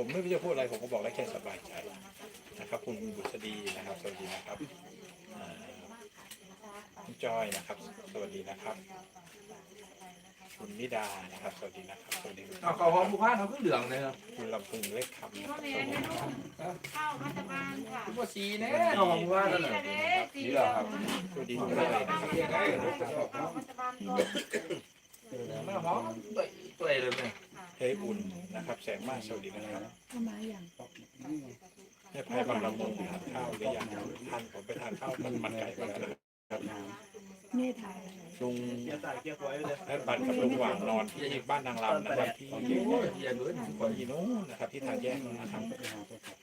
ผมไม่รู้จะพูดอะไรผมก็บอกได้แค่สบายใจนะครับ คุณบุษดีนะครับ สวัสดีนะครับอ่าคุณจอยนะครับ สวัสดีนะครับ คุณนิดานะครับ สวัสดีนะครับสวัสดีคุณเอาข้าวหอมบุพานเขาขึ้นเหลืองเลยครับคุณลำพึงเล็กคำสีนะคมะรับเมนนะลูกข้าวมัตตบานค่ะทุกว่าสีแน่ข้าวหอมบุพานนั่นนี่แหละแหละเด้สีเหลืองสวัสดีทุกท่านเลยนะครับข้าวมัตตบานก่อนมาหอมตัวตัวเลยเนี่ย เฮ้ยอุ่นนะครับ แสงมากสวัสดีนะครับเข้ามาอย่างแม่ไพ่บางละมุงทานข้าวหรือยังทานผมไปทานข้าวมันมันไก่มาแล้วนะครับเน่ถ่ายอะไรลุงเกียร์ใส่เกียร์ไว้เลยและบันกับลุงหว่างนอนที่บ้านนางรำนะครับที่โอ้ยเย็นเลยก่อนที่นู้นนะครับที่ทางแยกนู้นนะครับ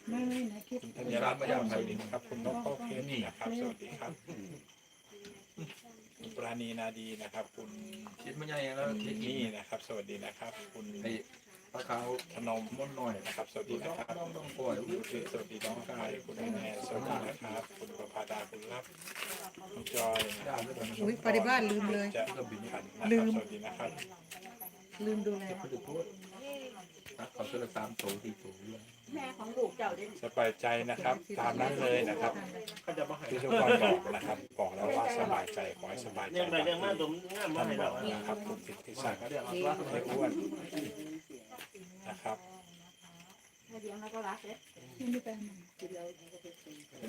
ไม่ไม่นะคิดคุณธัญรัตน์มาจากไทยดีนะครับ คุณนกเข้าเคสนี่นะครับสวัสดีครับคุณป ราณีนาดีนะครับ คุณคิดไม่ใหญ่แล้วคิดนี่นะครับ สวัสดีนะครับ คุณไอ้ปลาขาวธนมมนหน่อยนะครับ สวัสดูดีต้อนะงครับ ต้องต้องปล่อยคุณคือสวัสดีน้องกายคุณแม่สวัสดีนะครับ คุณประภาดาคุณรับคุณจอยนะครับอุ้ยปฏิบัติลืมเลย จะบินขันนะครับสวัสดีนะครับลืมดูแล เขาจะพูดเขาจะละสามโถสี่โถแม่ของลูกเจ้าเด้ สบายใจนะครับ ตามนั้นเลยนะครับก็จะมาให้ที่ทุกคนบอกนะครับบอกแล้วว่าสบายใจขอให้สบายใจเรื่องไปเรื่องมาตรงงามมาท่านให้บเราอกนะครับคุณสิทธิศักดิ์เรื่องเอาว่าไม่อ้วนนะครับให้เลี้ยงแล้วก็รักเด้ไม่ไปไหน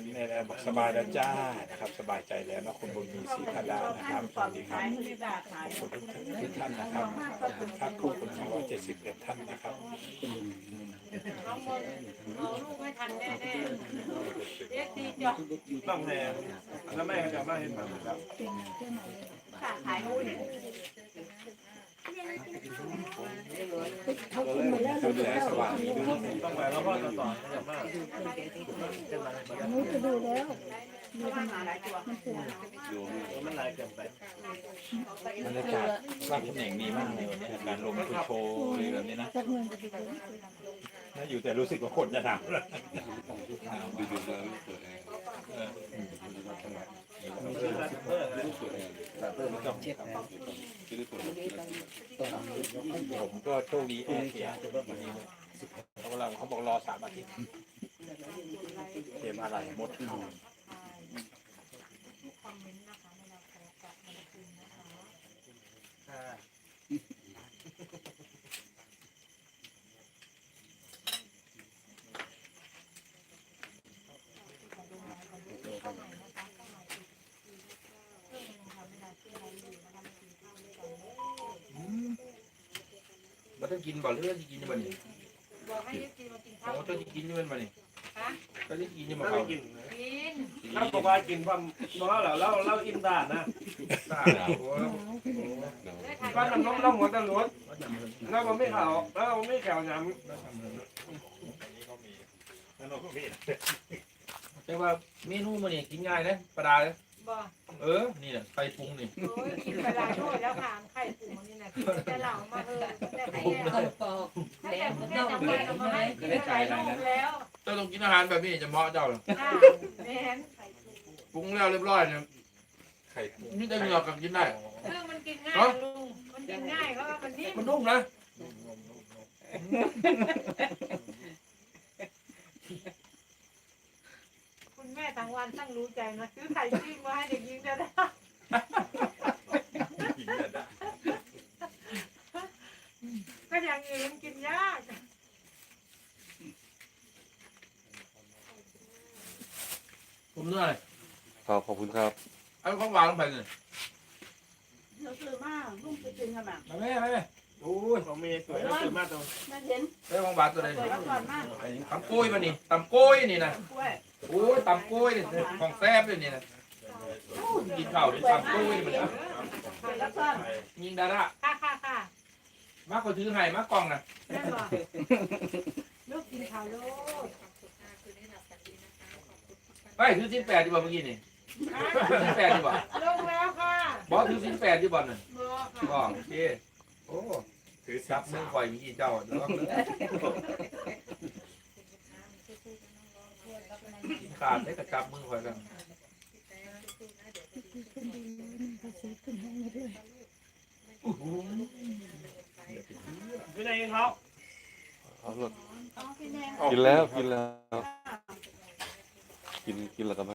นี่แหละบอกสบายแล้วจ้านะครับ สบายใจแล้วนะคุณบุญมีศรีธาดานะครับสวัสดีครับขายไม่ได้ขายขอบคุณทุกท่านนะครับขอบคุณครับคุณคุณสองร้อยเจ็ดสิบเอ็ดท่านนะครับ เอาหมดเอาลูกไม่ทันแน่ๆเด็กดีจ้ะต้องแทนแล้วแม่ก็จะมาเห็นแบบแบบเก่งแค่ไหนขายหุ้นเขากินมาแล้วคุณแสงสว่างนี้วต้องไปแล้วพ่อต่อต่อแบบมากนู้จะดูแล้วมีปัญหาหลายตัวมันสวยมันหลายเกินไปบรรยากาศบ้านคุณเองดีมากเลยวันนี้การลงทุนโชว์หรือแบบนี้นะ ถ้าอยู่แต่รู้สึกว่าคนจะหนาวซื้อร้านเพิ่มเลยผมก็โชคดีแอร์เสียวันนี้เขากำลังเขาบอกรอสามอาทิตย์เตรียมอะไรหมด เข้ามันต้องกินบ่เลือดที่กินมันนี่บอกให้ยิมากินขข้าอวงเจ้าที่กินมันมันนี่ฮะก็ที่กินมันถ้าเขาไม่กินกินถ้าบอกว่ากินความน้อยเหรอเราเราอินดานะตาโอ้ได้ทานบ้านน้ำน้ำน้ำหัวตะลุดเราไม่ข่าวเราไม่แขวหยอันนี้ก็มีนั่นก็มีแต่ว่าเมนูมันนี่กินง่ายนะปลาดาเลยบอก เออ นี่แหละไข่ปรุงนี่โอ้ยกินไปหลายถ้วยแล้วค่ะไข่ปุ๋นี่นะกินจะเหล่ามาเออแต่ไข่แก้วถ้าแต่คุณแม่จะไปเอามาให้กินหลายลูกแล้วเจ้าต้องกินอาหารแบบนี้จะเหมาะเจ้าเลยอ่าแม่นปรุงแล้วเรียบร้อยเนี่ยไข่ปูนี่ได้เหงือกกับกินได้ซึ่งมันกินง่ายลุงมันกินง่ายเพราะว่ามันนิ่มมันนุ่มนะ คุณแม่ทั้งวันทั้งรู้ใจนะซื้อไข่ปิ้งมาให้เด็กยิงจะได้หญิงเนี่ยนะก็อย่างอื่นมันกินยากผมเหนื่อยครับขอบคุณครับเอาของหวานลงไปเลยเดี๋ยวซื้อมาลุงไปกินกันมามาแม่มาแม่โอ้ยำผมมีสวยแล้วซื้อมาตรงแม่เห็นได้ของหวานตัวใดสวยแล้วก่อนมาตำกล้วยมานี่ตำกล้วยนี่นะกล้วย โอ้ยตำกล้วยนี่ของแซ่บเลยนี่นะโอ้ยกินข้าวด้วยตำกล้วยนี่มันนะสวยแล้วก่อนยิงดาราค่ะค่ะค่ะมาคนถือไห้มากล่องนะแม่บอกลูกกินข้าวลูกไปถือสินแปดดีบ่เมื่อกี้นี่ถือสินแปดดีบ่ลงแล้วค่ะบอสถือสินแปดดีบ่น่ะบอกบอค่ะกโอเคโอ้ถือจัสับบมืมืออข่อยเมื่อกี้เจ้าแล้วก็กิน ขาดได้กับจับมือข่อยกันขึ้นดีมันก็ซื้อขึ้นให้มาด้วยโอ้โหอยู่ในเขาเอเอาลูกอ๋อพี่แดงกินแล้วกินแล้ว กินกินแล้วก็มา